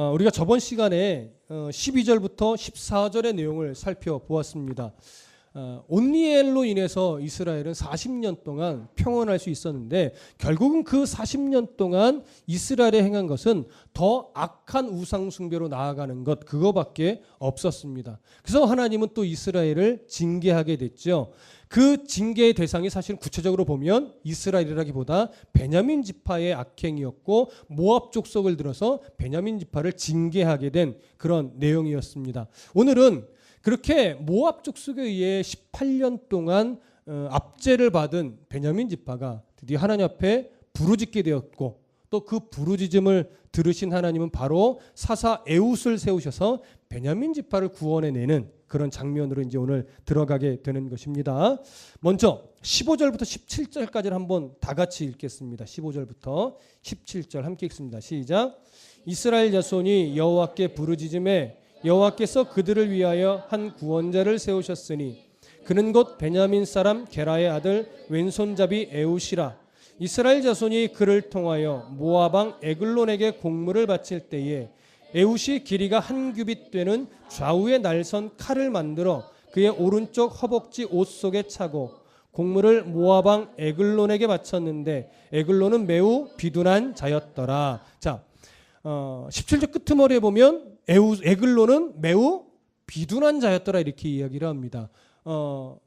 어, 우리가 저번 시간에 어, 12절부터 14절의 내용을 살펴보았습니다. 어, 온니엘로 인해서 이스라엘은 40년 동안 평온할 수 있었는데 결국은 그 40년 동안 이스라엘에 행한 것은 더 악한 우상 숭배로 나아가는 것 그거밖에 없었습니다. 그래서 하나님은 또 이스라엘을 징계하게 됐죠. 그 징계의 대상이 사실 구체적으로 보면 이스라엘이라기보다 베냐민 지파의 악행이었고 모압 족속을 들어서 베냐민 지파를 징계하게 된 그런 내용이었습니다. 오늘은 그렇게 모압 족속에 의해 18년 동안 어, 압제를 받은 베냐민 지파가 드디어 하나님 앞에 부르짖게 되었고 또 그 부르짖음을 들으신 하나님은 바로 사사 에웃을 세우셔서 베냐민 지파를 구원해 내는 그런 장면으로 이제 오늘 들어가게 되는 것입니다. 먼저 15절부터 17절까지를 한번 다 같이 읽겠습니다. 15절부터 17절 함께 읽습니다. 시작. 이스라엘 자손이 여호와께 부르짖음에 여호와께서 그들을 위하여 한 구원자를 세우셨으니 그는 곧 베냐민 사람 게라의 아들 왼손잡이 에웃이라 이스라엘 자손이 그를 통하여 모아방 에글론에게 공물을 바칠 때에 에웃이 길이가 한 규빗 되는 좌우에 날선 칼을 만들어 그의 오른쪽 허벅지 옷 속에 차고 공물을 모아방 에글론에게 바쳤는데 에글론은 매우 비둔한 자였더라. 자, 어, 17절 끄트머리에 보면 에글론은 매우 비둔한 자였더라 이렇게 이야기를 합니다. 어,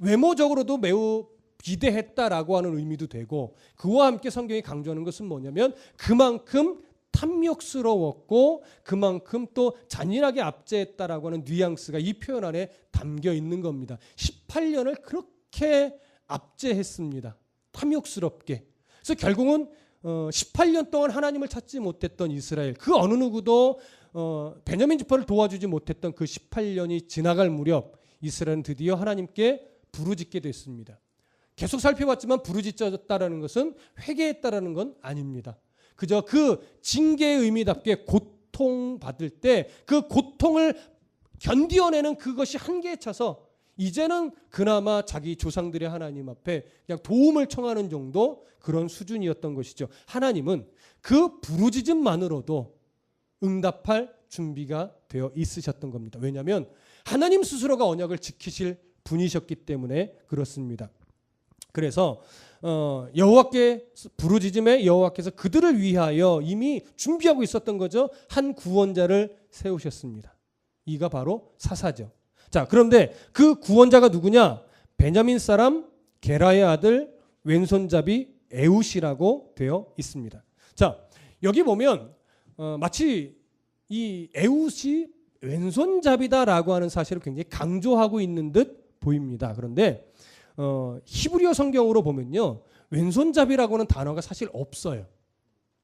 외모적으로도 매우 비대했다라고 하는 의미도 되고 그와 함께 성경이 강조하는 것은 뭐냐면 그만큼 탐욕스러웠고 그만큼 또 잔인하게 압제했다라고 하는 뉘앙스가 이 표현 안에 담겨 있는 겁니다. 18년을 그렇게 압제했습니다. 탐욕스럽게. 그래서 결국은 어, 18년 동안 하나님을 찾지 못했던 이스라엘 그 어느 누구도 어, 베냐민 지파를 도와주지 못했던 그 18년이 지나갈 무렵 이스라엘은 드디어 하나님께 부르짖게 됐습니다. 계속 살펴봤지만 부르짖었다라는 것은 회개했다라는 건 아닙니다. 그저 그 징계의 의미답게 고통 받을 때 그 고통을 견디어내는 그것이 한계에 차서 이제는 그나마 자기 조상들의 하나님 앞에 그냥 도움을 청하는 정도 그런 수준이었던 것이죠. 하나님은 그 부르짖음만으로도 응답할 준비가 되어 있으셨던 겁니다. 왜냐하면 하나님 스스로가 언약을 지키실 분이셨기 때문에 그렇습니다. 그래서 어, 여호와께 부르짖음에 여호와께서 그들을 위하여 이미 준비하고 있었던 거죠. 한 구원자를 세우셨습니다. 이가 바로 사사죠. 자, 그런데 그 구원자가 누구냐? 베냐민 사람 게라의 아들 왼손잡이 에웃이라고 되어 있습니다. 자, 여기 보면 어, 마치 이 에웃이 왼손잡이다라고 하는 사실을 굉장히 강조하고 있는 듯 보입니다. 그런데 어, 히브리어 성경으로 보면요. 왼손잡이라고는 단어가 사실 없어요.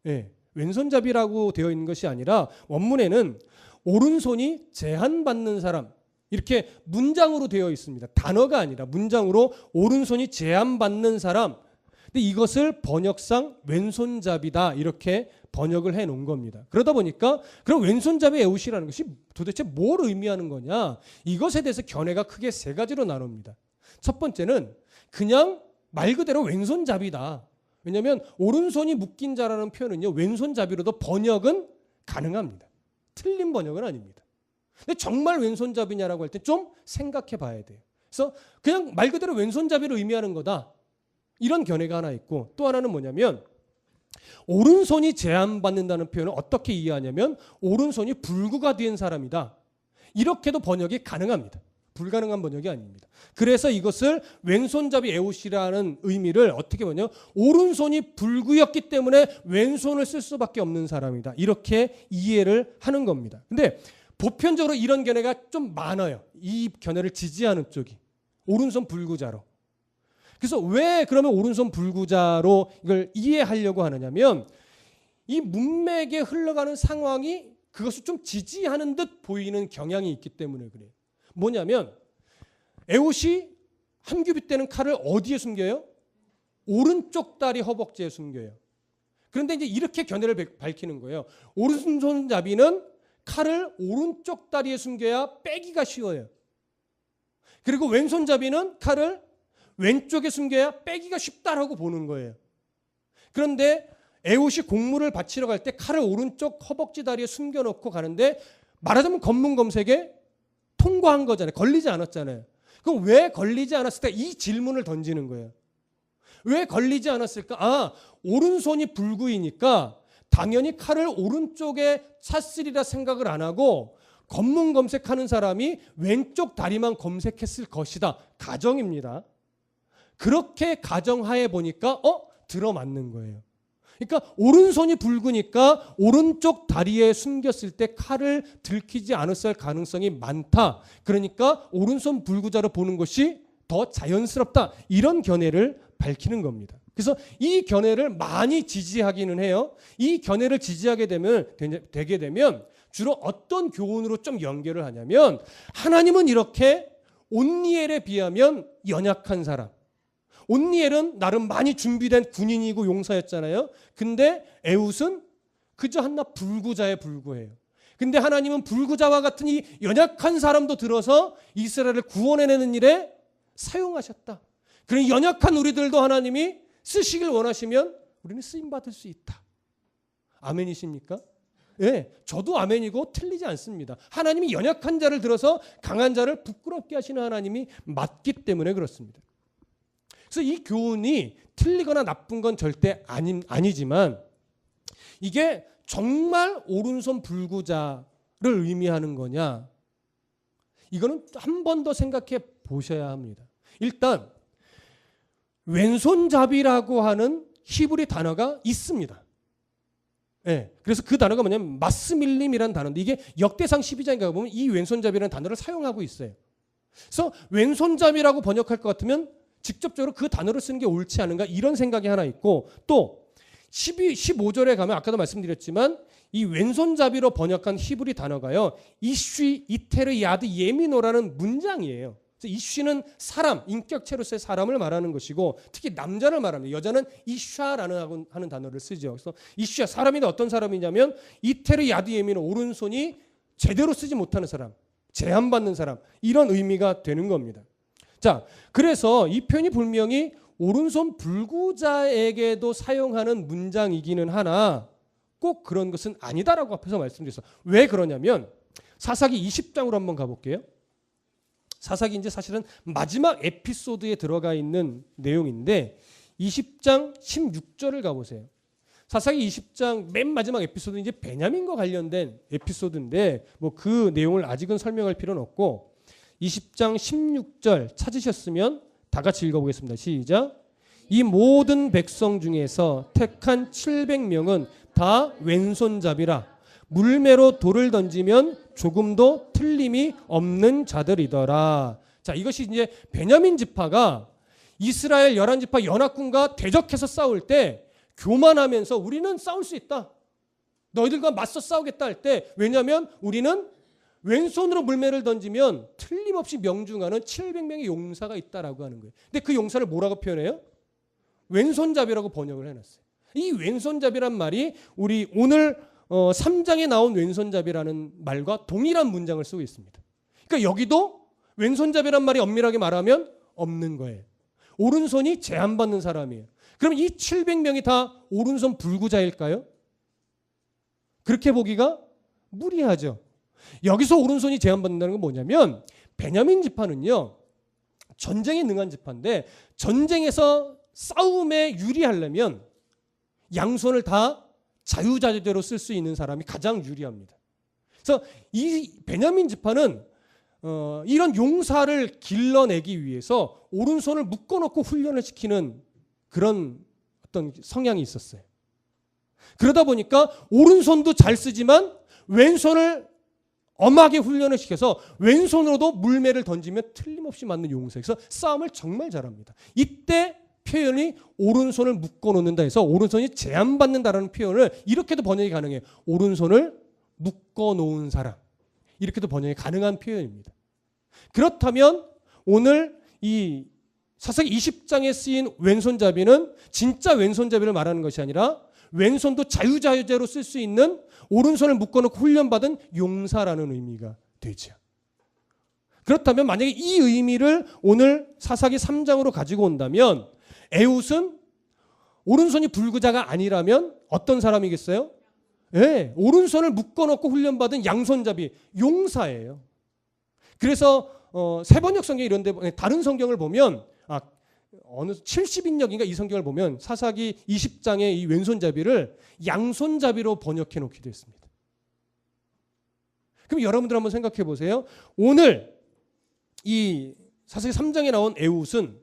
예. 왼손잡이라고 되어 있는 것이 아니라 원문에는 오른손이 제한받는 사람 이렇게 문장으로 되어 있습니다. 단어가 아니라 문장으로 오른손이 제한받는 사람. 근데 이것을 번역상 왼손잡이다 이렇게 번역을 해 놓은 겁니다. 그러다 보니까 그럼 왼손잡이 에웃이라는 것이 도대체 뭘 의미하는 거냐? 이것에 대해서 견해가 크게 세 가지로 나눕니다. 첫 번째는 그냥 말 그대로 왼손잡이다. 왜냐하면 오른손이 묶인 자라는 표현은요 왼손잡이로도 번역은 가능합니다. 틀린 번역은 아닙니다. 근데 정말 왼손잡이냐라고 할 때 좀 생각해 봐야 돼요. 그래서 그냥 말 그대로 왼손잡이를 의미하는 거다. 이런 견해가 하나 있고 또 하나는 뭐냐면 오른손이 제한받는다는 표현을 어떻게 이해하냐면 오른손이 불구가 된 사람이다. 이렇게도 번역이 가능합니다. 불가능한 번역이 아닙니다. 그래서 이것을 왼손잡이 에웃이라는 의미를 어떻게 보냐 오른손이 불구였기 때문에 왼손을 쓸 수밖에 없는 사람이다. 이렇게 이해를 하는 겁니다. 근데 보편적으로 이런 견해가 좀 많아요. 이 견해를 지지하는 쪽이 오른손 불구자로. 그래서 왜 그러면 오른손 불구자로 이걸 이해하려고 하느냐면 이 문맥에 흘러가는 상황이 그것을 좀 지지하는 듯 보이는 경향이 있기 때문에 그래요. 뭐냐면 에옷이 한 규빗 되는 칼을 어디에 숨겨요? 오른쪽 다리 허벅지에 숨겨요. 그런데 이제 이렇게 견해를 밝히는 거예요. 오른손잡이는 칼을 오른쪽 다리에 숨겨야 빼기가 쉬워요. 그리고 왼손잡이는 칼을 왼쪽에 숨겨야 빼기가 쉽다라고 보는 거예요. 그런데 에웃이 공물을 바치러 갈 때 칼을 오른쪽 허벅지 다리에 숨겨놓고 가는데 말하자면 검문검색에 통과한 거잖아요. 걸리지 않았잖아요. 그럼 왜 걸리지 않았을까? 이 질문을 던지는 거예요. 왜 걸리지 않았을까? 아, 오른손이 불구이니까 당연히 칼을 오른쪽에 찼으리라 생각을 안 하고 검문 검색하는 사람이 왼쪽 다리만 검색했을 것이다. 가정입니다. 그렇게 가정하에 보니까 어 들어맞는 거예요. 그러니까 오른손이 붉으니까 오른쪽 다리에 숨겼을 때 칼을 들키지 않았을 가능성이 많다. 그러니까 오른손 불구자로 보는 것이 더 자연스럽다. 이런 견해를 밝히는 겁니다. 그래서 이 견해를 많이 지지하기는 해요. 이 견해를 지지하게 되면 되게 되면 주로 어떤 교훈으로 좀 연결을 하냐면 하나님은 이렇게 온니엘에 비하면 연약한 사람. 온니엘은 나름 많이 준비된 군인이고 용사였잖아요. 근데 에웃은 그저 한나 불구자에 불구해요. 근데 하나님은 불구자와 같은 이 연약한 사람도 들어서 이스라엘을 구원해내는 일에 사용하셨다. 그런 연약한 우리들도 하나님이 쓰시길 원하시면 우리는 쓰임 받을 수 있다. 아멘이십니까? 예, 저도 아멘이고 틀리지 않습니다. 하나님이 연약한 자를 들어서 강한 자를 부끄럽게 하시는 하나님이 맞기 때문에 그렇습니다. 그래서 이 교훈이 틀리거나 나쁜 건 절대 아니, 아니지만 이게 정말 오른손 불구자를 의미하는 거냐? 이거는 한 번 더 생각해 보셔야 합니다. 일단 왼손잡이라고 하는 히브리 단어가 있습니다. 예. 그래서 그 단어가 뭐냐면 마스밀림이라는 단어인데 이게 역대상 12장에 보면 이 왼손잡이라는 단어를 사용하고 있어요. 그래서 왼손잡이라고 번역할 것 같으면 직접적으로 그 단어를 쓰는 게 옳지 않은가 이런 생각이 하나 있고 또 12, 15절에 가면 아까도 말씀드렸지만 이 왼손잡이로 번역한 히브리 단어가요. 이쉬 이테르 야드 예미노라는 문장이에요. 이쉬는 사람, 인격체로서의 사람을 말하는 것이고 특히 남자를 말합니다. 여자는 이샤라는 하는 단어를 쓰죠. 그래서 이샤 사람이 어떤 사람이냐면 이테르 야드예미는 오른손이 제대로 쓰지 못하는 사람, 제한받는 사람 이런 의미가 되는 겁니다. 자, 그래서 이 표현이 분명히 오른손 불구자에게도 사용하는 문장이기는 하나 꼭 그런 것은 아니다라고 앞에서 말씀드렸어. 왜 그러냐면 사사기 20장으로 한번 가볼게요. 사사기 이제 사실은 마지막 에피소드에 들어가 있는 내용인데 20장 16절을 가보세요. 사사기 20장 맨 마지막 에피소드 이제 베냐민과 관련된 에피소드인데 뭐 그 내용을 아직은 설명할 필요는 없고 20장 16절 찾으셨으면 다 같이 읽어보겠습니다. 시작. 이 모든 백성 중에서 택한 700명은 다 왼손잡이라 물매로 돌을 던지면 조금도 틀림이 없는 자들이더라. 자, 이것이 이제 베냐민 지파가 이스라엘 열한 지파 연합군과 대적해서 싸울 때 교만하면서 우리는 싸울 수 있다. 너희들과 맞서 싸우겠다 할 때 왜냐하면 우리는 왼손으로 물매를 던지면 틀림없이 명중하는 700명의 용사가 있다라고 하는 거예요. 근데 그 용사를 뭐라고 표현해요? 왼손잡이라고 번역을 해놨어요. 이 왼손잡이란 말이 우리 오늘 어, 3장에 나온 왼손잡이라는 말과 동일한 문장을 쓰고 있습니다. 그러니까 여기도 왼손잡이란 말이 엄밀하게 말하면 없는 거예요. 오른손이 제한받는 사람이에요. 그럼 이 700명이 다 오른손 불구자일까요? 그렇게 보기가 무리하죠. 여기서 오른손이 제한받는다는 건 뭐냐면 베냐민 지파는요. 전쟁에 능한 지파인데 전쟁에서 싸움에 유리하려면 양손을 다 자유자재대로 쓸 수 있는 사람이 가장 유리합니다. 그래서 이 베냐민 지파는 어, 이런 용사를 길러내기 위해서 오른손을 묶어놓고 훈련을 시키는 그런 어떤 성향이 있었어요. 그러다 보니까 오른손도 잘 쓰지만 왼손을 엄하게 훈련을 시켜서 왼손으로도 물매를 던지면 틀림없이 맞는 용사에서 싸움을 정말 잘합니다. 이때 표현이 오른손을 묶어 놓는다 해서 오른손이 제한받는다라는 표현을 이렇게도 번역이 가능해요. 오른손을 묶어 놓은 사람. 이렇게도 번역이 가능한 표현입니다. 그렇다면 오늘 이 사사기 20장에 쓰인 왼손잡이는 진짜 왼손잡이를 말하는 것이 아니라 왼손도 자유자유제로 쓸 수 있는 오른손을 묶어놓고 훈련받은 용사라는 의미가 되죠. 그렇다면 만약에 이 의미를 오늘 사사기 3장으로 가지고 온다면 에웃은 오른손이 불구자가 아니라면 어떤 사람이겠어요? 예, 오른손을 묶어놓고 훈련받은 양손잡이 용사예요. 그래서 어, 세번역 성경 이런 데 다른 성경을 보면 아 어느 70인역인가 이 성경을 보면 사사기 20장의 이 왼손잡이를 양손잡이로 번역해 놓기도 했습니다. 그럼 여러분들 한번 생각해 보세요. 오늘 이 사사기 3장에 나온 에웃은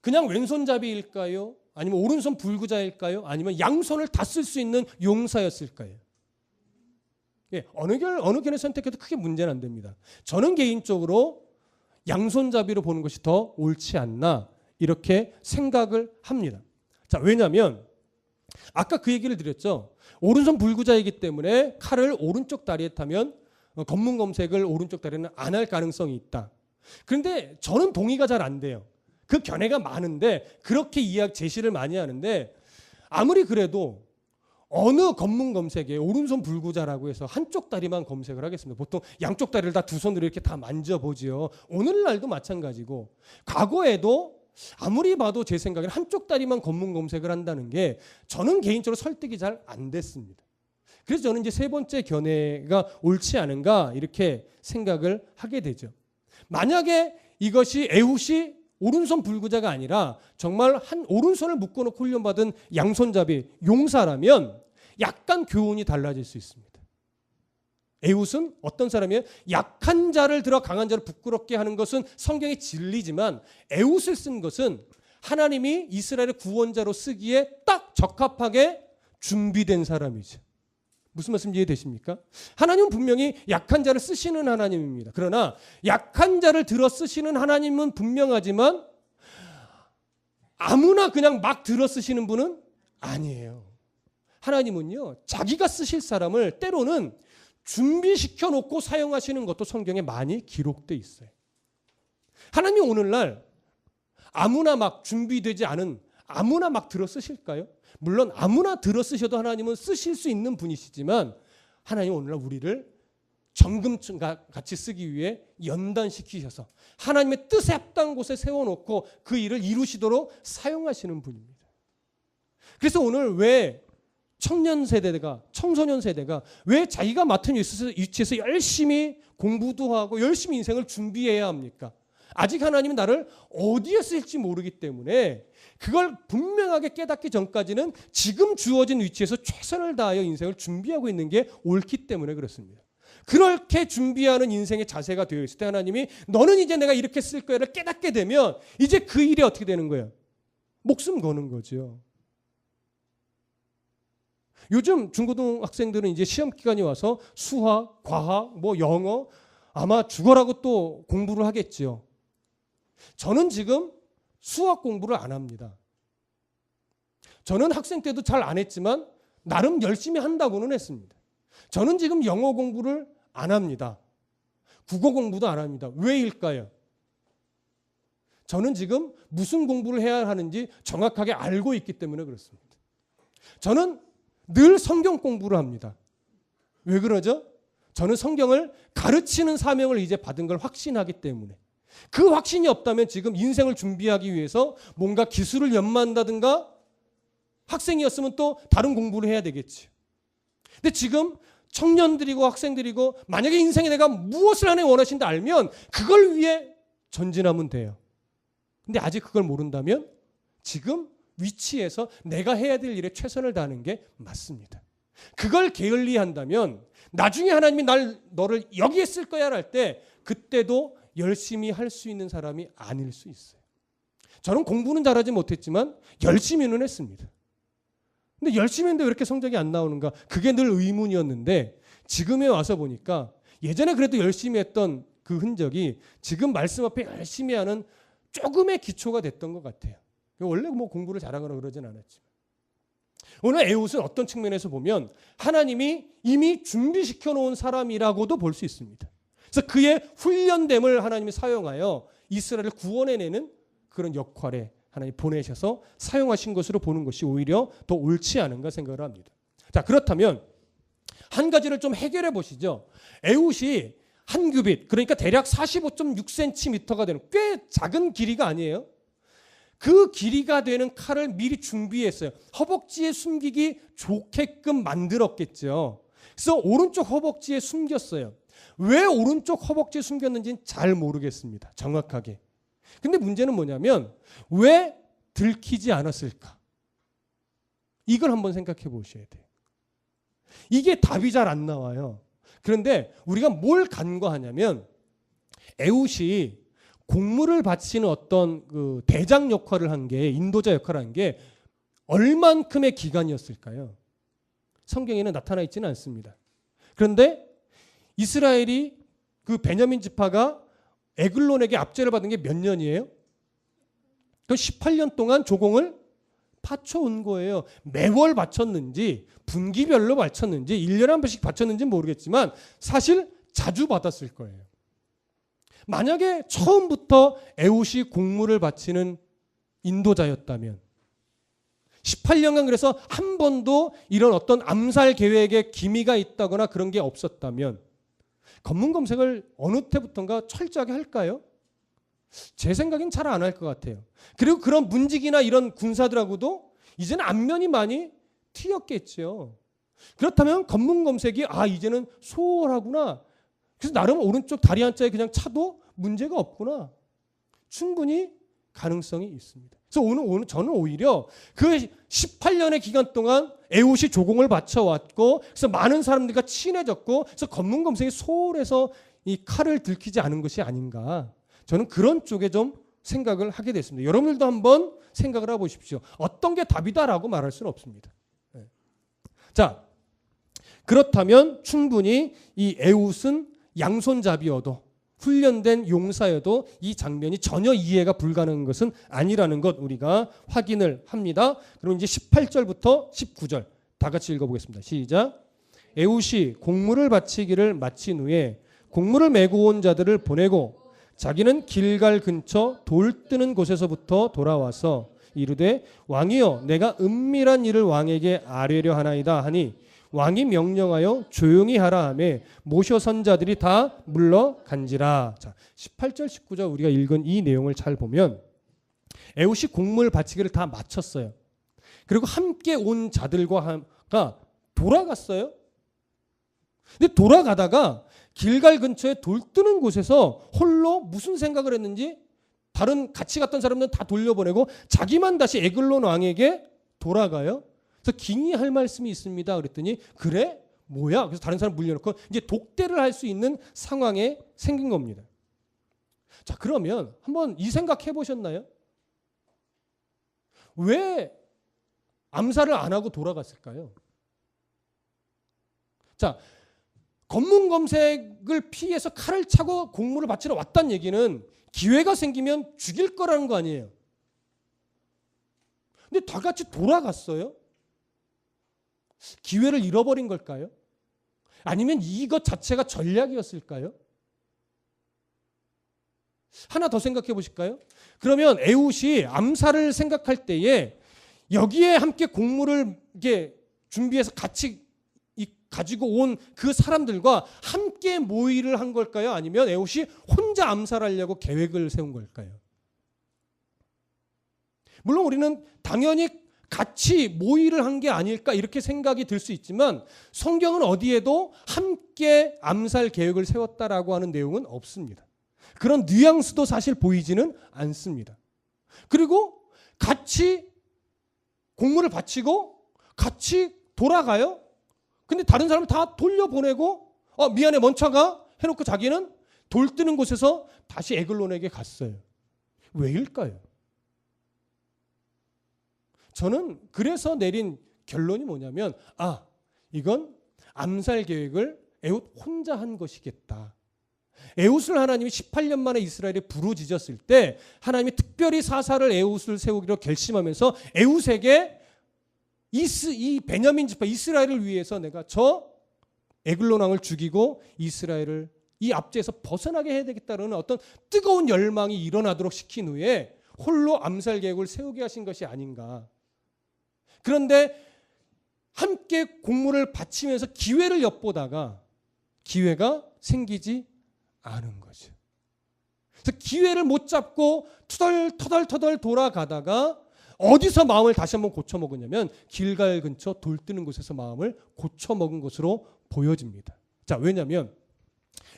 그냥 왼손잡이일까요? 아니면 오른손 불구자일까요? 아니면 양손을 다 쓸 수 있는 용사였을까요? 예, 어느 결 어느 견을 선택해도 크게 문제는 안 됩니다. 저는 개인적으로 양손잡이로 보는 것이 더 옳지 않나 이렇게 생각을 합니다. 자, 왜냐하면 아까 그 얘기를 드렸죠. 오른손 불구자이기 때문에 칼을 오른쪽 다리에 타면 어, 검문 검색을 오른쪽 다리는 안 할 가능성이 있다. 그런데 저는 동의가 잘 안 돼요. 그 견해가 많은데 그렇게 이야기 제시를 많이 하는데 아무리 그래도 어느 검문 검색에 오른손 불구자라고 해서 한쪽 다리만 검색을 하겠습니다. 보통 양쪽 다리를 다 두 손으로 이렇게 다 만져보지요. 오늘날도 마찬가지고 과거에도 아무리 봐도 제 생각에는 한쪽 다리만 검문 검색을 한다는 게 저는 개인적으로 설득이 잘 안 됐습니다. 그래서 저는 이제 세 번째 견해가 옳지 않은가 이렇게 생각을 하게 되죠. 만약에 이것이 에훗이 오른손 불구자가 아니라 정말 한 오른손을 묶어놓고 훈련받은 양손잡이 용사라면 약간 교훈이 달라질 수 있습니다. 에훗은 어떤 사람이에요? 약한 자를 들어 강한 자를 부끄럽게 하는 것은 성경의 진리지만 에훗을 쓴 것은 하나님이 이스라엘의 구원자로 쓰기에 딱 적합하게 준비된 사람이죠. 무슨 말씀 이해되십니까? 하나님은 분명히 약한 자를 쓰시는 하나님입니다. 그러나 약한 자를 들어 쓰시는 하나님은 분명하지만 아무나 그냥 막 들어 쓰시는 분은 아니에요. 하나님은요, 자기가 쓰실 사람을 때로는 준비시켜 놓고 사용하시는 것도 성경에 많이 기록돼 있어요. 하나님이 오늘날 아무나 막 준비되지 않은 아무나 막 들어 쓰실까요? 물론 아무나 들어 쓰셔도 하나님은 쓰실 수 있는 분이시지만 하나님 오늘날 우리를 정금층 같이 쓰기 위해 연단시키셔서 하나님의 뜻에 합당한 곳에 세워놓고 그 일을 이루시도록 사용하시는 분입니다. 그래서 오늘 왜 청년 세대가 청소년 세대가 왜 자기가 맡은 위치에서 열심히 공부도 하고 열심히 인생을 준비해야 합니까? 아직 하나님은 나를 어디에 쓸지 모르기 때문에 그걸 분명하게 깨닫기 전까지는 지금 주어진 위치에서 최선을 다하여 인생을 준비하고 있는 게 옳기 때문에 그렇습니다. 그렇게 준비하는 인생의 자세가 되어 있을 때 하나님이 너는 이제 내가 이렇게 쓸 거야를 깨닫게 되면 이제 그 일이 어떻게 되는 거예요? 목숨 거는 거죠. 요즘 중고등학생들은 이제 시험 기간이 와서 수학, 과학, 뭐 영어 아마 죽어라고 또 공부를 하겠지요. 저는 지금 수학 공부를 안 합니다. 저는 학생 때도 잘 안 했지만 나름 열심히 한다고는 했습니다. 저는 지금 영어 공부를 안 합니다. 국어 공부도 안 합니다. 왜일까요? 저는 지금 무슨 공부를 해야 하는지 정확하게 알고 있기 때문에 그렇습니다. 저는 늘 성경 공부를 합니다. 왜 그러죠? 저는 성경을 가르치는 사명을 이제 받은 걸 확신하기 때문에. 그 확신이 없다면 지금 인생을 준비하기 위해서 뭔가 기술을 연마한다든가 학생이었으면 또 다른 공부를 해야 되겠지. 근데 지금 청년들이고 학생들이고 만약에 인생에 내가 무엇을 하나 원하신다 알면 그걸 위해 전진하면 돼요. 근데 아직 그걸 모른다면 지금 위치에서 내가 해야 될 일에 최선을 다하는 게 맞습니다. 그걸 게을리 한다면 나중에 하나님이 날 너를 여기에 쓸 거야 할 때 그때도 열심히 할 수 있는 사람이 아닐 수 있어요. 저는 공부는 잘하지 못했지만 열심히는 했습니다. 근데 열심히 했는데 왜 이렇게 성적이 안 나오는가? 그게 늘 의문이었는데 지금에 와서 보니까 예전에 그래도 열심히 했던 그 흔적이 지금 말씀 앞에 열심히 하는 조금의 기초가 됐던 것 같아요. 원래 뭐 공부를 잘하거나 그러진 않았지만. 오늘 에웃은 어떤 측면에서 보면 하나님이 이미 준비시켜 놓은 사람이라고도 볼 수 있습니다. 그래서 그의 훈련됨을 하나님이 사용하여 이스라엘을 구원해내는 그런 역할에 하나님 보내셔서 사용하신 것으로 보는 것이 오히려 더 옳지 않은가 생각을 합니다. 자, 그렇다면 한 가지를 좀 해결해 보시죠. 에웃이 한 규빗, 그러니까 대략 45.6cm가 되는 꽤 작은 길이가 아니에요. 그 길이가 되는 칼을 미리 준비했어요. 허벅지에 숨기기 좋게끔 만들었겠죠. 그래서 오른쪽 허벅지에 숨겼어요. 왜 오른쪽 허벅지에 숨겼는지는 잘 모르겠습니다. 정확하게. 근데 문제는 뭐냐면 왜 들키지 않았을까? 이걸 한번 생각해 보셔야 돼요. 이게 답이 잘 안 나와요. 그런데 우리가 뭘 간과하냐면 에웃이 공물을 바치는 어떤 그 대장 역할을 한 게 인도자 역할을 한 게 얼만큼의 기간이었을까요? 성경에는 나타나 있지는 않습니다. 그런데 이스라엘이 그 베냐민 지파가 에글론에게 압제를 받은 게 몇 년이에요? 그 18년 동안 조공을 바쳐온 거예요. 매월 바쳤는지 분기별로 바쳤는지 1년에 한 번씩 바쳤는지 모르겠지만 사실 자주 받았을 거예요. 만약에 처음부터 에웃이 공물을 바치는 인도자였다면 18년간 그래서 한 번도 이런 어떤 암살 계획에 기미가 있다거나 그런 게 없었다면 검문 검색을 어느 때부터인가 철저하게 할까요? 제 생각엔 잘 안 할 것 같아요. 그리고 그런 문직이나 이런 군사들하고도 이제는 안면이 많이 튀었겠죠. 그렇다면 검문 검색이 아 이제는 소홀하구나. 그래서 나름 오른쪽 다리 한자에 그냥 차도 문제가 없구나. 충분히 가능성이 있습니다. 그래서 오늘, 오늘 저는 오히려 그 18년의 기간 동안 에웃이 조공을 바쳐왔고 그래서 많은 사람들과 친해졌고 그래서 검문 검색이 소홀해서 이 칼을 들키지 않은 것이 아닌가. 저는 그런 쪽에 좀 생각을 하게 됐습니다. 여러분들도 한번 생각을 해보십시오. 어떤 게 답이다라고 말할 수는 없습니다. 네. 자, 그렇다면 충분히 이 에웃은 양손잡이여도 훈련된 용사여도 이 장면이 전혀 이해가 불가능한 것은 아니라는 것 우리가 확인을 합니다. 그럼 이제 18절부터 19절 다 같이 읽어보겠습니다. 시작. 에웃이 공물을 바치기를 마친 후에 공물을 메고 온 자들을 보내고 자기는 길갈 근처 돌 뜨는 곳에서부터 돌아와서 이르되 왕이여 내가 은밀한 일을 왕에게 아뢰려 하나이다 하니 왕이 명령하여 조용히 하라 하매 모셔 선자들이 다 물러간지라. 자, 18절 19절 우리가 읽은 이 내용을 잘 보면 에웃이 곡물 바치기를 다 마쳤어요. 그리고 함께 온 자들과가 돌아갔어요. 근데 돌아가다가 길갈 근처에 돌 뜨는 곳에서 홀로 무슨 생각을 했는지 다른 같이 갔던 사람들은 다 돌려보내고 자기만 다시 에글론 왕에게 돌아가요. 그래서 긴히 할 말씀이 있습니다. 그랬더니 그래? 뭐야? 그래서 다른 사람 물려놓고 이제 독대를 할 수 있는 상황에 생긴 겁니다. 자, 그러면 한번 이 생각 해보셨나요? 왜 암살을 안 하고 돌아갔을까요? 자, 검문 검색을 피해서 칼을 차고 공물을 바치러 왔다는 얘기는 기회가 생기면 죽일 거라는 거 아니에요. 근데 다 같이 돌아갔어요. 기회를 잃어버린 걸까요? 아니면 이것 자체가 전략이었을까요? 하나 더 생각해 보실까요? 그러면 에웃이 암살을 생각할 때에 여기에 함께 공물을 이게 준비해서 같이 가지고 온 그 사람들과 함께 모의를 한 걸까요? 아니면 에웃이 혼자 암살하려고 계획을 세운 걸까요? 물론 우리는 당연히 같이 모의를 한 게 아닐까 이렇게 생각이 들 수 있지만 성경은 어디에도 함께 암살 계획을 세웠다라고 하는 내용은 없습니다. 그런 뉘앙스도 사실 보이지는 않습니다. 그리고 같이 공물을 바치고 같이 돌아가요. 근데 다른 사람 다 돌려보내고 어 미안해 먼차가 해놓고 자기는 돌 뜨는 곳에서 다시 에글론에게 갔어요. 왜일까요? 저는 그래서 내린 결론이 뭐냐면 아 이건 암살 계획을 에웃 혼자 한 것이겠다. 에웃을 하나님이 18년 만에 이스라엘에 부르짖었을 때 하나님이 특별히 사사를 에웃을 세우기로 결심하면서 에웃에게 이스 이 베냐민 지파 이스라엘을 위해서 내가 저 에글론 왕을 죽이고 이스라엘을 이 압제에서 벗어나게 해야 되겠다는 어떤 뜨거운 열망이 일어나도록 시킨 후에 홀로 암살 계획을 세우게 하신 것이 아닌가. 그런데 함께 공물을 바치면서 기회를 엿보다가 기회가 생기지 않은 거죠. 그래서 기회를 못 잡고 터덜터덜터덜 돌아가다가 어디서 마음을 다시 한번 고쳐 먹었냐면 길갈 근처 돌 뜨는 곳에서 마음을 고쳐 먹은 것으로 보여집니다. 자, 왜냐면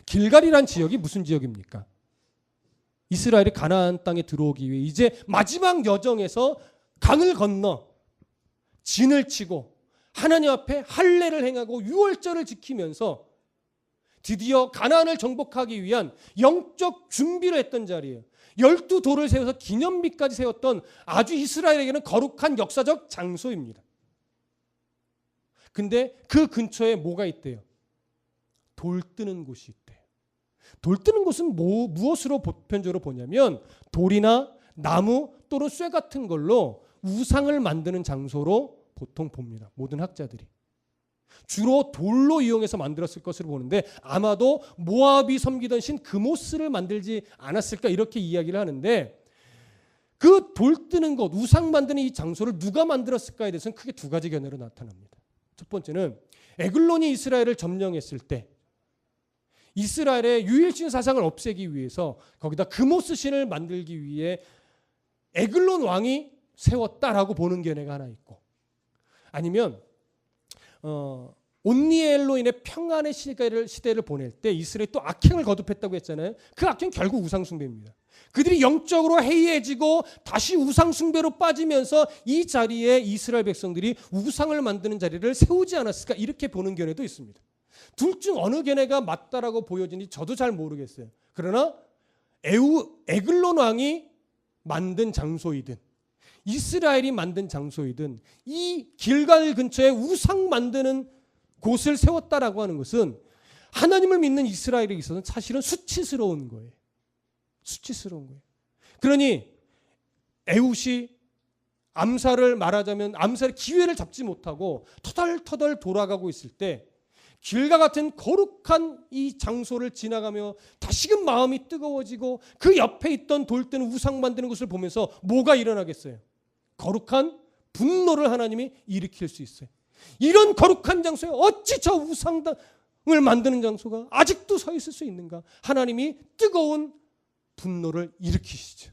길갈이란 지역이 무슨 지역입니까? 이스라엘이 가나안 땅에 들어오기 위해 이제 마지막 여정에서 강을 건너 진을 치고 하나님 앞에 할례를 행하고 유월절을 지키면서 드디어 가나안을 정복하기 위한 영적 준비를 했던 자리예요. 열두 돌을 세워서 기념비까지 세웠던 아주 이스라엘에게는 거룩한 역사적 장소입니다. 근데 그 근처에 뭐가 있대요? 돌 뜨는 곳이 있대요. 돌 뜨는 곳은 뭐, 무엇으로 보편적으로 보냐면 돌이나 나무 또는 쇠 같은 걸로 우상을 만드는 장소로 보통 봅니다. 모든 학자들이. 주로 돌로 이용해서 만들었을 것으로 보는데 아마도 모압이 섬기던 신 그모스를 만들지 않았을까 이렇게 이야기를 하는데 그 돌 뜨는 곳, 우상 만드는 이 장소를 누가 만들었을까에 대해서는 크게 두 가지 견해로 나타납니다. 첫 번째는 에글론이 이스라엘을 점령했을 때 이스라엘의 유일신 사상을 없애기 위해서 거기다 그모스 신을 만들기 위해 에글론 왕이 세웠다라고 보는 견해가 하나 있고 아니면 어, 온니엘로 인해 평안의 시대를, 시대를 보낼 때 이스라엘이 또 악행을 거듭했다고 했잖아요. 그 악행 결국 우상숭배입니다. 그들이 영적으로 해이해지고 다시 우상숭배로 빠지면서 이 자리에 이스라엘 백성들이 우상을 만드는 자리를 세우지 않았을까 이렇게 보는 견해도 있습니다. 둘 중 어느 견해가 맞다라고 보여지는지 저도 잘 모르겠어요. 그러나 에우, 에글론 왕이 만든 장소이든 이스라엘이 만든 장소이든 이 길갈 근처에 우상 만드는 곳을 세웠다라고 하는 것은 하나님을 믿는 이스라엘에 있어서는 사실은 수치스러운 거예요. 수치스러운 거예요. 그러니 에웃이 암살을 말하자면 암살의 기회를 잡지 못하고 터덜터덜 돌아가고 있을 때 길과 같은 거룩한 이 장소를 지나가며 다시금 마음이 뜨거워지고 그 옆에 있던 돌 때는 우상 만드는 것을 보면서 뭐가 일어나겠어요? 거룩한 분노를 하나님이 일으킬 수 있어요. 이런 거룩한 장소에 어찌 저 우상당을 만드는 장소가 아직도 서 있을 수 있는가? 하나님이 뜨거운 분노를 일으키시죠.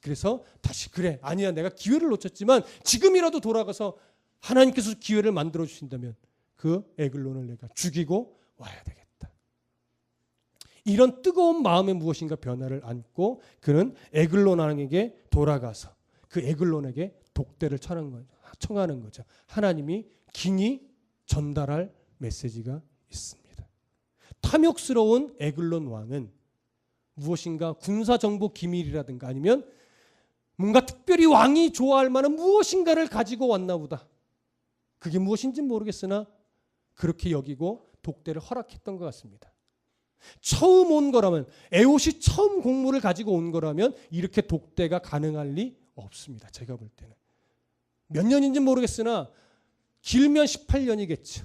그래서 다시 그래 아니야 내가 기회를 놓쳤지만 지금이라도 돌아가서 하나님께서 기회를 만들어 주신다면 그 에글론을 내가 죽이고 와야 되겠다. 이런 뜨거운 마음에 무엇인가 변화를 안고 그는 에글론 왕에게 돌아가서 그 에글론에게 독대를 청하는 거죠. 청하는 거죠. 하나님이 긴히 전달할 메시지가 있습니다. 탐욕스러운 에글론 왕은 무엇인가 군사 정보 기밀이라든가 아니면 뭔가 특별히 왕이 좋아할 만한 무엇인가를 가지고 왔나 보다. 그게 무엇인지 모르겠으나 그렇게 여기고 독대를 허락했던 것 같습니다. 처음 온 거라면 에옷이 처음 공무를 가지고 온 거라면 이렇게 독대가 가능할 리 없습니다. 제가 볼 때는 몇 년인지 모르겠으나 길면 18년이겠죠.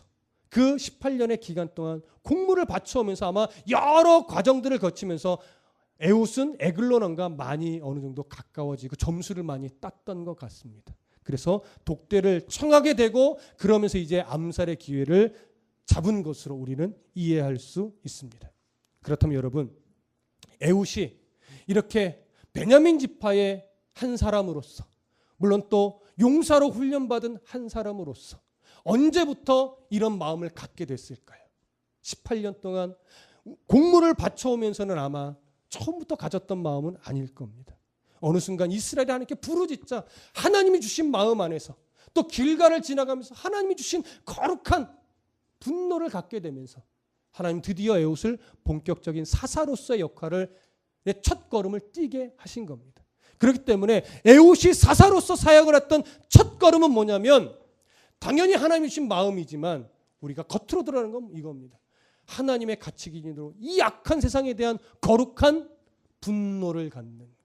그 18년의 기간 동안 공무를 바쳐오면서 아마 여러 과정들을 거치면서 에웃은 에글론왕과 많이 어느 정도 가까워지고 점수를 많이 땄던 것 같습니다. 그래서 독대를 청하게 되고 그러면서 이제 암살의 기회를 잡은 것으로 우리는 이해할 수 있습니다. 그렇다면 여러분 에웃이 이렇게 베냐민 지파의 한 사람으로서 물론 또 용사로 훈련받은 한 사람으로서 언제부터 이런 마음을 갖게 됐을까요? 18년 동안 공물을 바쳐오면서는 아마 처음부터 가졌던 마음은 아닐 겁니다. 어느 순간 이스라엘이 하나님께 부르짖자 하나님이 주신 마음 안에서 또 길가를 지나가면서 하나님이 주신 거룩한 분노를 갖게 되면서 하나님 드디어 에옷을 본격적인 사사로서의 역할을 첫 걸음을 뛰게 하신 겁니다. 그렇기 때문에 에옷이 사사로서 사역을 했던 첫 걸음은 뭐냐면 당연히 하나님이 주신 마음이지만 우리가 겉으로 드러나는 건 이겁니다. 하나님의 가치 기준으로 이 악한 세상에 대한 거룩한 분노를 갖는 것.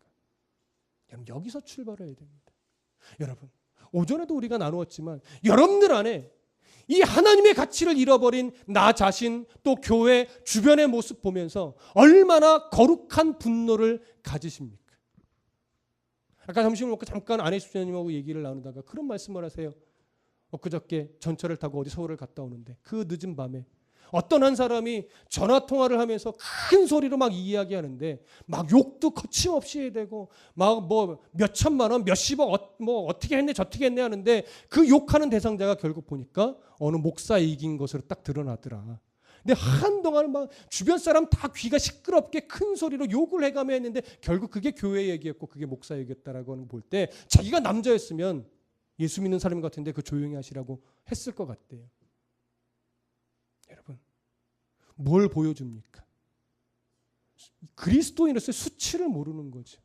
여기서 출발해야 됩니다. 여러분 오전에도 우리가 나누었지만 여러분들 안에 이 하나님의 가치를 잃어버린 나 자신 또 교회 주변의 모습 보면서 얼마나 거룩한 분노를 가지십니까? 아까 점심을 먹고 잠깐 아내 수녀님하고 얘기를 나누다가 그런 말씀을 하세요. 엊그저께 전철을 타고 어디 서울을 갔다 오는데 그 늦은 밤에 어떤 한 사람이 전화 통화를 하면서 큰 소리로 막 이야기하는데 막 욕도 거침없이 해야 되고 막 뭐 몇천만 원, 몇십억 어, 뭐 어떻게 했네 저떻게 했네 하는데 그 욕하는 대상자가 결국 보니까 어느 목사 이긴 것으로 딱 드러나더라. 근데 한동안 막 주변 사람 다 귀가 시끄럽게 큰 소리로 욕을 해가며 했는데 결국 그게 교회 얘기였고 그게 목사 얘기였다라고 하는 볼때 자기가 남자였으면 예수 믿는 사람 같은데 그 조용히 하시라고 했을 것 같대요. 여러분, 뭘 보여줍니까? 그리스도인으로서의 수치를 모르는 거죠.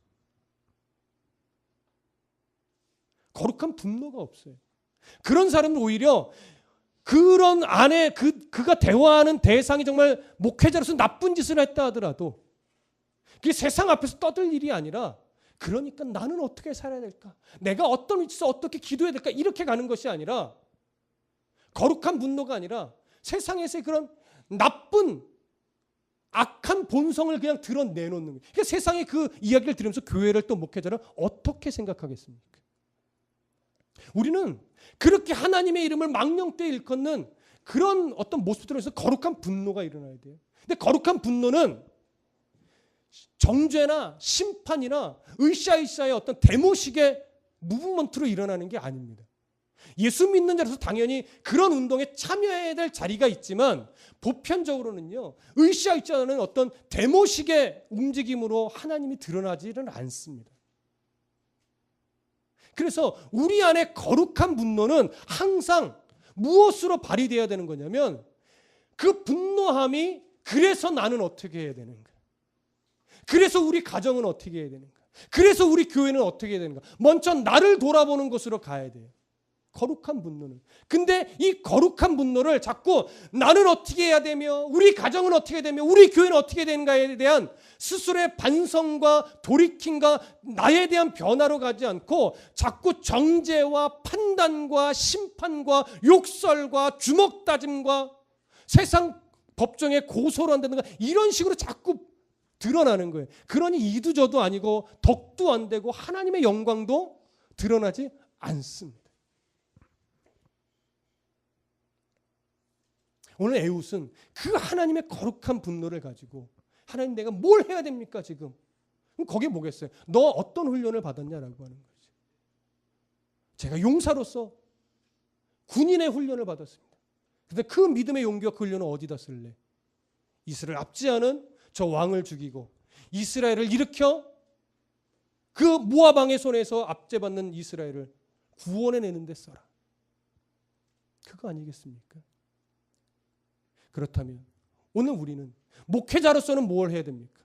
거룩한 분노가 없어요. 그런 사람은 오히려 그런 안에 그 그가 대화하는 대상이 정말 목회자로서 나쁜 짓을 했다 하더라도 그게 세상 앞에서 떠들 일이 아니라 그러니까 나는 어떻게 살아야 될까? 내가 어떤 위치에서 어떻게 기도해야 될까? 이렇게 가는 것이 아니라 거룩한 분노가 아니라 세상에서의 그런 나쁜 악한 본성을 그냥 드러내놓는 거예요. 그러니까 세상의 그 이야기를 들으면서 교회를 또 목회자를 어떻게 생각하겠습니까? 우리는 그렇게 하나님의 이름을 망령되이 일컫는 그런 어떤 모습들에서 거룩한 분노가 일어나야 돼요. 근데 거룩한 분노는 정죄나 심판이나 으쌰으쌰의 어떤 데모식의 무브먼트로 일어나는 게 아닙니다. 예수 믿는 자로서 당연히 그런 운동에 참여해야 될 자리가 있지만 보편적으로는요 으쌰으쌰는 어떤 데모식의 움직임으로 하나님이 드러나지는 않습니다. 그래서 우리 안에 거룩한 분노는 항상 무엇으로 발휘되어야 되는 거냐면 그 분노함이 그래서 나는 어떻게 해야 되는가? 그래서 우리 가정은 어떻게 해야 되는가? 그래서 우리 교회는 어떻게 해야 되는가? 먼저 나를 돌아보는 것으로 가야 돼요. 거룩한 분노는. 근데 이 거룩한 분노를 자꾸 나는 어떻게 해야 되며 우리 가정은 어떻게 되며 우리 교회는 어떻게 되는가에 대한 스스로의 반성과 돌이킴과 나에 대한 변화로 가지 않고 자꾸 정죄와 판단과 심판과 욕설과 주먹 다짐과 세상 법정에 고소를 한다든가 이런 식으로 자꾸 드러나는 거예요. 그러니 이두저도 아니고 덕도 안 되고 하나님의 영광도 드러나지 않습니다. 오늘 에웃은 그 하나님의 거룩한 분노를 가지고 하나님 내가 뭘 해야 됩니까 지금? 그럼 거기에 뭐겠어요? 너 어떤 훈련을 받았냐라고 하는 거지. 제가 용사로서 군인의 훈련을 받았습니다. 근데 그 믿음의 용기와 그 훈련을 어디다 쓸래? 이스라엘 압지하는 저 왕을 죽이고 이스라엘을 일으켜 그 모압 왕의 손에서 압제받는 이스라엘을 구원해 내는 데 써라. 그거 아니겠습니까? 그렇다면 오늘 우리는 목회자로서는 뭘 해야 됩니까?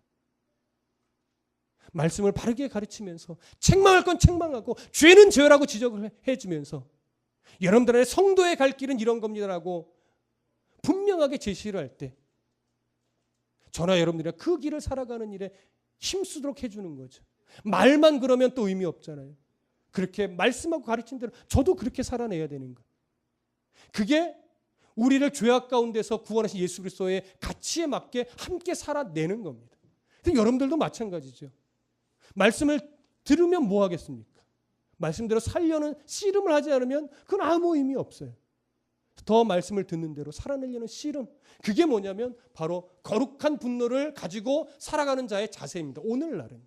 말씀을 바르게 가르치면서 책망할 건 책망하고 죄는 죄라고 지적을 해주면서 여러분들의 성도의 갈 길은 이런 겁니다라고 분명하게 제시를 할 때 저나 여러분들이 그 길을 살아가는 일에 힘쓰도록 해주는 거죠. 말만 그러면 또 의미 없잖아요. 그렇게 말씀하고 가르친 대로 저도 그렇게 살아내야 되는 거. 그게 우리를 죄악 가운데서 구원하신 예수 그리스도의 가치에 맞게 함께 살아내는 겁니다. 여러분들도 마찬가지죠. 말씀을 들으면 뭐 하겠습니까? 말씀대로 살려는 씨름을 하지 않으면 그건 아무 의미 없어요. 더 말씀을 듣는 대로 살아내려는 씨름. 그게 뭐냐면 바로 거룩한 분노를 가지고 살아가는 자의 자세입니다. 오늘날은.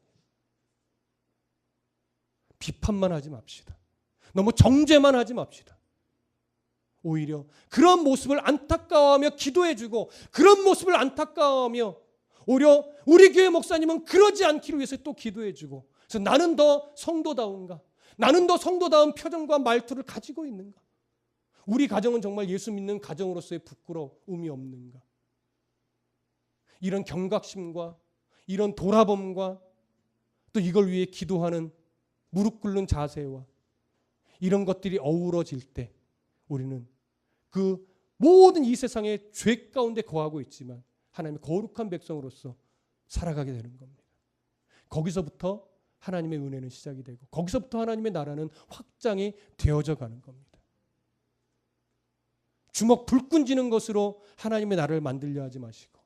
비판만 하지 맙시다. 너무 정죄만 하지 맙시다. 오히려 그런 모습을 안타까워하며 기도해주고 그런 모습을 안타까워하며 오히려 우리 교회 목사님은 그러지 않기를 위해서 또 기도해주고 그래서 나는 더 성도다운가? 나는 더 성도다운 표정과 말투를 가지고 있는가? 우리 가정은 정말 예수 믿는 가정으로서의 부끄러움이 없는가? 이런 경각심과 이런 돌아봄과 또 이걸 위해 기도하는 무릎 꿇는 자세와 이런 것들이 어우러질 때 우리는 그 모든 이 세상의 죄 가운데 거하고 있지만 하나님의 거룩한 백성으로서 살아가게 되는 겁니다. 거기서부터 하나님의 은혜는 시작이 되고 거기서부터 하나님의 나라는 확장이 되어져 가는 겁니다. 주먹 불끈 쥐는 것으로 하나님의 나라를 만들려 하지 마시고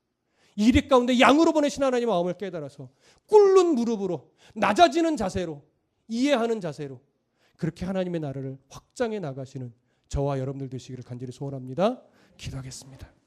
이리 가운데 양으로 보내신 하나님의 마음을 깨달아서 꿇는 무릎으로 낮아지는 자세로 이해하는 자세로 그렇게 하나님의 나라를 확장해 나가시는 저와 여러분들 되시기를 간절히 소원합니다. 기도하겠습니다.